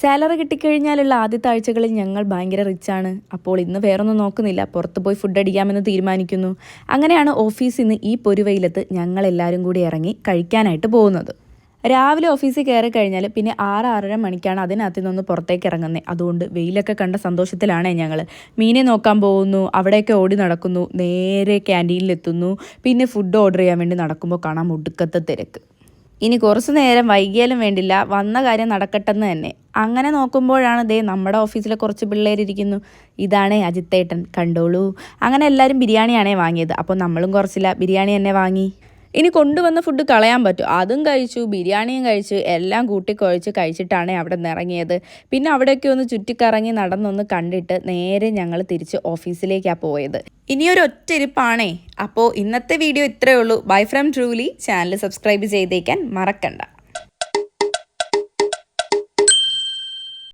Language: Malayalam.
സാലറി കിട്ടിക്കഴിഞ്ഞാലുള്ള ആദ്യത്തെ ആഴ്ചകളിൽ ഞങ്ങൾ ഭയങ്കര റിച്ചാണ് അപ്പോൾ ഇന്ന് വേറൊന്നും നോക്കുന്നില്ല. പുറത്ത് പോയി ഫുഡ് അടിക്കാമെന്ന് തീരുമാനിക്കുന്നു. അങ്ങനെയാണ് ഓഫീസിൽ നിന്ന് ഈ പൊരുവയിലത്ത് ഞങ്ങൾ എല്ലാവരും കൂടി ഇറങ്ങി കഴിക്കാനായിട്ട് പോകുന്നത്. രാവിലെ ഓഫീസിൽ കയറി കഴിഞ്ഞാൽ പിന്നെ ആറ് ആറര മണിക്കാണ് അതിനകത്ത് നിന്നൊന്ന് പുറത്തേക്ക് ഇറങ്ങുന്നത് അതുകൊണ്ട് വെയിലൊക്കെ കണ്ട സന്തോഷത്തിലാണേ ഞങ്ങൾ മീനെ നോക്കാൻ പോകുന്നു അവിടെയൊക്കെ ഓടി നടക്കുന്നു നേരെ ക്യാന്റീനിലെത്തുന്നു പിന്നെ ഫുഡ് ഓർഡർ ചെയ്യാൻ വേണ്ടി നടക്കുമ്പോൾ കാണാം ഒടുക്കത്തെ തിരക്ക്. ഇനി കുറച്ചു നേരം വൈകിയാലും വേണ്ടില്ല വന്ന കാര്യം നടക്കട്ടെന്ന് തന്നെ. അങ്ങനെ നോക്കുമ്പോഴാണ് ദേ നമ്മുടെ ഓഫീസിലെ കുറച്ച് പിള്ളേരിരിക്കുന്നു ഇതാണേ അജിത്തേട്ടൻ കണ്ടോളൂ. അങ്ങനെ എല്ലാവരും ബിരിയാണിയാണേ വാങ്ങിയത്. അപ്പോൾ നമ്മളും കുറച്ചില്ല. ബിരിയാണി തന്നെ വാങ്ങി. ഇനി കൊണ്ടുവന്ന ഫുഡ് കളയാൻ പറ്റും. അതും കഴിച്ചു ബിരിയാണിയും കഴിച്ചു എല്ലാം കൂട്ടിക്കുഴച്ച് കഴിച്ചിട്ടാണ് അവിടെ നിന്ന് ഇറങ്ങിയത് പിന്നെ അവിടെയൊക്കെ ഒന്ന് ചുറ്റിക്കറങ്ങി നടന്നൊന്ന് കണ്ടിട്ട് നേരെ ഞങ്ങൾ തിരിച്ച് ഓഫീസിലേക്കാണ് പോയത്. ഇനിയൊരു ഒറ്റരിപ്പാണേ അപ്പോൾ ഇന്നത്തെ വീഡിയോ ഇത്രയേ ഉള്ളൂ. Bye from truly channel subscribe ചെയ്തേക്കാൻ മറക്കണ്ട.